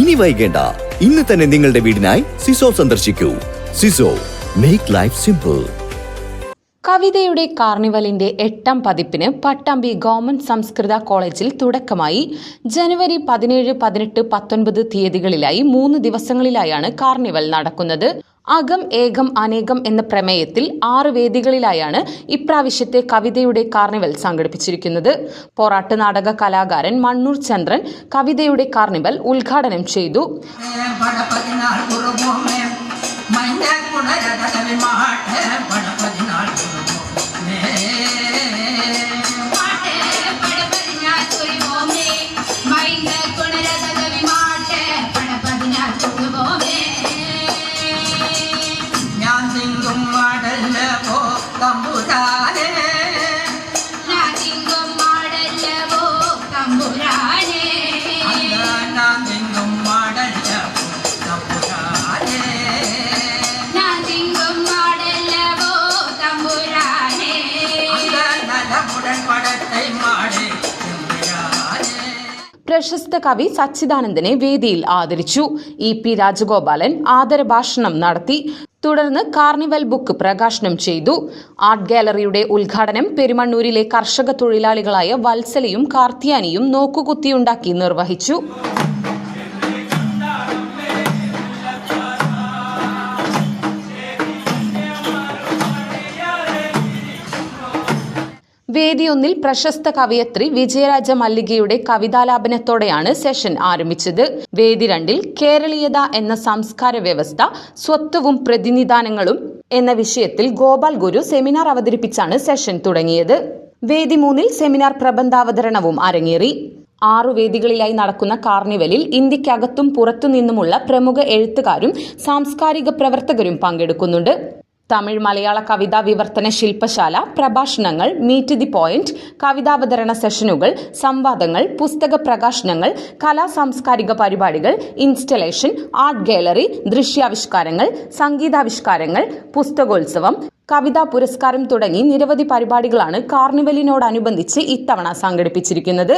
ഇനി വൈകേണ്ട. ഇന്ന് തന്നെ നിങ്ങളുടെ വീടിനായി സിസോ സന്ദർശിക്കൂ. സിസോ മേക്ക് ലൈഫ് സിമ്പിൾ കവിതയുടെ കാർണിവലിന്റെ എട്ടാം പതിപ്പിന് പട്ടാമ്പി ഗവൺമെന്റ് സംസ്കൃത കോളേജിൽ തുടക്കമായി ജനുവരി പതിനേഴ് പതിനെട്ട് പത്തൊൻപത് തീയതികളിലായി മൂന്ന് ദിവസങ്ങളിലായാണ് കാർണിവൽ നടക്കുന്നത്. അകം ഏകം അനേകം എന്ന പ്രമേയത്തിൽ ആറ് വേദികളിലായാണ് ഇപ്രാവശ്യത്തെ കവിതയുടെ കാർണിവൽ സംഘടിപ്പിച്ചിരിക്കുന്നത്. പോറാട്ട് നാടക കലാകാരൻ മണ്ണൂർ ചന്ദ്രൻ കവിതയുടെ കാർണിവൽ ഉദ്ഘാടനം ചെയ്തു. പ്രശസ്ത കവി സച്ചിദാനന്ദനെ വേദിയിൽ ആദരിച്ചു. ഇ പി രാജഗോപാലൻ ആദരഭാഷണം നടത്തി. തുടർന്ന് കാർണിവൽ ബുക്ക് പ്രകാശനം ചെയ്തു. ആർട്ട് ഗാലറിയുടെ ഉദ്ഘാടനം പെരുമണ്ണൂരിലെ കർഷക തൊഴിലാളികളായ വത്സലയും കാർത്തിയാനിയും നോക്കുകുത്തിയുണ്ടാക്കി നിർവഹിച്ചു. വേദിയൊന്നിൽ പ്രശസ്ത കവയത്രി വിജയരാജ മല്ലികയുടെ കവിതാലാപനത്തോടെയാണ് സെഷൻ ആരംഭിച്ചത്. വേദി രണ്ടിൽ കേരളീയത എന്ന സംസ്കാര വ്യവസ്ഥ സ്വത്വവും പ്രതിനിധാനങ്ങളും എന്ന വിഷയത്തിൽ ഗോപാൽ ഗുരു സെമിനാർ അവതരിപ്പിച്ചാണ് സെഷൻ തുടങ്ങിയത്. വേദി മൂന്നിൽ സെമിനാർ പ്രബന്ധാവതരണവും അരങ്ങേറി. ആറു വേദികളിലായി നടക്കുന്ന കാർണിവലിൽ ഇന്ത്യക്കകത്തും പുറത്തുനിന്നുമുള്ള പ്രമുഖ എഴുത്തുകാരും സാംസ്കാരിക പ്രവർത്തകരും പങ്കെടുക്കുന്നുണ്ട്. തമിഴ് മലയാള കവിതാ വിവർത്തന ശില്പശാല പ്രഭാഷണങ്ങൾ മീറ്റ് ദി പോയിന്റ് കവിതാവതരണ സെഷനുകൾ സംവാദങ്ങൾ പുസ്തക പ്രകാശനങ്ങൾ കലാ സാംസ്കാരിക പരിപാടികൾ ഇൻസ്റ്റലേഷൻ ആർട്ട് ഗാലറി ദൃശ്യാവിഷ്കാരങ്ങൾ സംഗീതാവിഷ്കാരങ്ങൾ പുസ്തകോത്സവം കവിതാ പുരസ്കാരം തുടങ്ങി നിരവധി പരിപാടികളാണ് കാർണിവലിനോടനുബന്ധിച്ച് ഇത്തവണ സംഘടിപ്പിച്ചിരിക്കുന്നത്.